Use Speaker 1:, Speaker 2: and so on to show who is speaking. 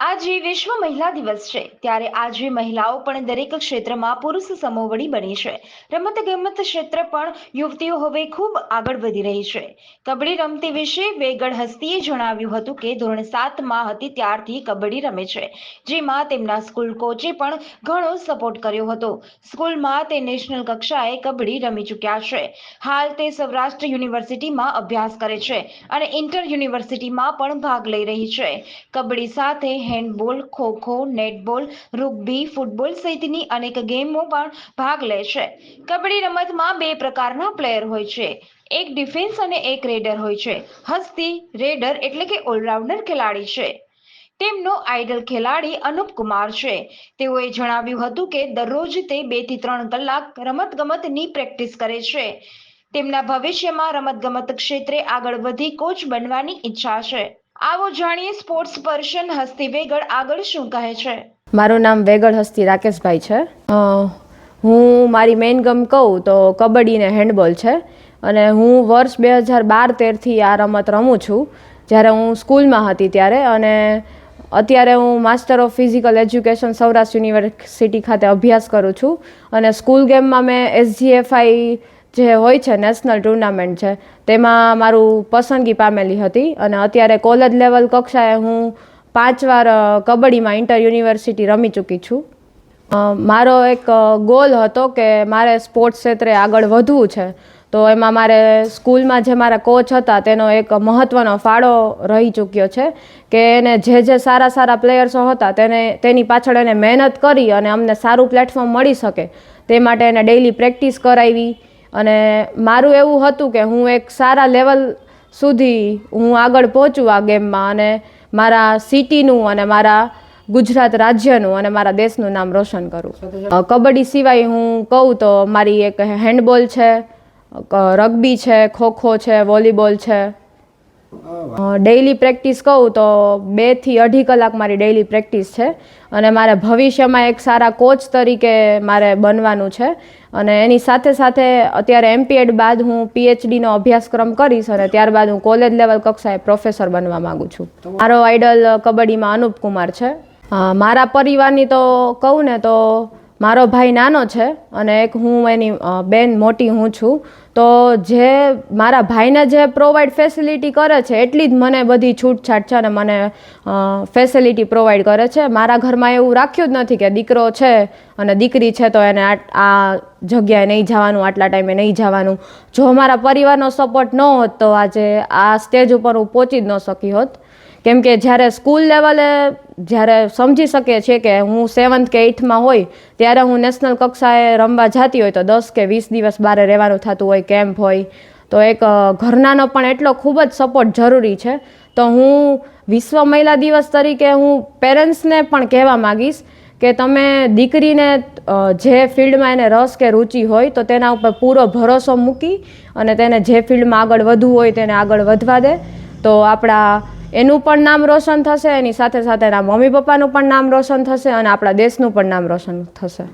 Speaker 1: આજે વિશ્વ મહિલા દિવસ છે. ત્યારે આજે મહિલાઓ પણ દરેક ક્ષેત્રમાં પુરુષ સમોવડી બની છે. રમત ગમત ક્ષેત્ર પણ યુવતીઓ હવે ખૂબ આગળ વધી રહી છે. કબડ્ડી રમતી વિશે વેગળ હસ્તીએ જણાવ્યું હતું કે ધોરણ સાતમાં હતી ત્યારથી કબડ્ડી રમે છે. જેમાં તેમના સ્કૂલ કોચે પણ ઘણો સપોર્ટ કર્યો હતો. સ્કૂલમાં તે નેશનલ કક્ષાએ કબડ્ડી રમી ચૂક્યા છે. હાલ તે સૌરાષ્ટ્ર યુનિવર્સિટીમાં અભ્યાસ કરે છે અને ઇન્ટર યુનિવર્સિટીમાં પણ ભાગ લઈ રહી છે. કબડ્ડી સાથે handball kho kho netball rugby football સહિતની અનેક ગેમો પણ ભાગ લે છે. કબડ્ડી રમતમાં બે પ્રકારના પ્લેયર હોય છે. એક ડિફેન્સ અને એક રેડર હોય છે. હસ્તી રેડર એટલે કે ઓલરાઉન્ડર ખેલાડી છે. તેમનો આઈડલ ખેલાડી અનુપ કુમાર છે. તેઓએ જણાવ્યું હતું કે દરરોજ તે બેથી ત્રણ કલાક રમતગમતની પ્રેક્ટિસ કરે છે. તેમના ભવિષ્યમાં રમતગમત ક્ષેત્રે આગળ વધી કોચ બનવાની ઈચ્છા છે. આવો જાણીએ સ્પોર્ટ્સ પર્સન હસ્તી વેગળ આગળ શું કહે છે?
Speaker 2: મારું નામ વેગળ હસ્તી રાકેશભાઈ છે. હું મારી મેઇન ગમ કહું તો કબડ્ડી ને હેન્ડબોલ છે અને હું વર્ષ બે હજાર બાર તેરથી આ રમત રમું છું. જ્યારે હું સ્કૂલમાં હતી ત્યારે અને અત્યારે હું master of physical education Saurashtra University ખાતે અભ્યાસ કરું છું. અને સ્કૂલ ગેમમાં મેં એસજીએફઆઈ જે હોય છે નેશનલ ટુર્નામેન્ટ છે, તેમાં મારું પસંદગી પામેલી હતી અને અત્યારે કોલેજ લેવલ કક્ષાએ હું પાંચ વાર કબડ્ડીમાં ઇન્ટર યુનિવર્સિટી રમી ચૂકી છું. મારો એક ગોલ હતો કે મારે સ્પોર્ટ્સ ક્ષેત્રે આગળ વધવું છે. તો એમાં મારે સ્કૂલમાં જે મારા કોચ હતા, તેનો એક મહત્ત્વનો ફાળો રહી ચૂક્યો છે કે એને જે જે સારા સારા પ્લેયર્સો હતા, તેને, તેની પાછળ એને મહેનત કરી અને અમને સારું પ્લેટફોર્મ મળી શકે. તે માટે એને ડેઈલી પ્રેક્ટિસ કરાવી અને મારું એવું હતું કે હું એક સારા લેવલ સુધી હું આગળ પહોંચું આ ગેમમાં અને મારા સિટીનું અને મારા ગુજરાત રાજ્યનું અને મારા દેશનું નામ રોશન કરું. કબડ્ડી સિવાય હું કહું તો મારી એક હેન્ડબોલ છે રગ્બી છે, ખોખો છે વોલીબોલ છે. ડેઈલી પ્રેક્ટિસ કહું તો બેથી અઢી કલાક મારી ડેઈલી પ્રેક્ટિસ છે. અને મારે ભવિષ્યમાં એક સારા કોચ તરીકે મારે બનવાનું છે. અને એની સાથે સાથે અત્યારે એમપીએડ બાદ હું પીએચડીનો અભ્યાસક્રમ કરીશ અને ત્યારબાદ હું કોલેજ લેવલ કક્ષાએ પ્રોફેસર બનવા માગું છું. મારો આઈડલ કબડ્ડીમાં અનુપ કુમાર છે. મારા પરિવારની તો કહું ને તો મારો ભાઈ નાનો છે અને એક હું એની બેન મોટી હું છું, તો જે મારા ભાઈને જે પ્રોવાઈડ ફેસિલિટી કરે છે, એટલી જ મને બધી છૂટછાટ છે અને મને ફેસિલિટી પ્રોવાઈડ કરે છે. મારા ઘરમાં એવું રાખ્યું જ નથી કે દીકરો છે અને દીકરી છે તો એને આ જગ્યાએ નહીં જવાનું, આટલા ટાઈમે નહીં જવાનું. જો મારા પરિવારનો સપોર્ટ ન હોત તો આજે આ સ્ટેજ ઉપર હું પહોંચી જ ન શકી હોત. કેમ કે જ્યારે સ્કૂલ લેવલે જ્યારે સમજી શકે છે કે હું સેવન્થ કે એઇથમાં હોય, ત્યારે હું નેશનલ કક્ષાએ રમવા જતી હોય તો દસ કે વીસ દિવસ બહાર રહેવાનું થતું હોય, કેમ્પ હોય. તો એક ઘરનાનો પણ એટલો ખૂબ જ સપોર્ટ જરૂરી છે. તો હું વિશ્વ મહિલા દિવસ તરીકે હું પેરેન્ટ્સને પણ કહેવા માગીશ કે તમે દીકરીને જે ફિલ્ડમાં એને રસ કે રુચિ હોય તો તેના ઉપર પૂરો ભરોસો મૂકી અને તેને જે ફિલ્ડમાં આગળ વધવું હોય તેને આગળ વધવા દે. તો આપણા એનું પણ નામ રોશન થશે, એની સાથે સાથે એના મમ્મી પપ્પાનું પણ નામ રોશન થશે અને આપણા દેશનું પણ નામ રોશન થશે.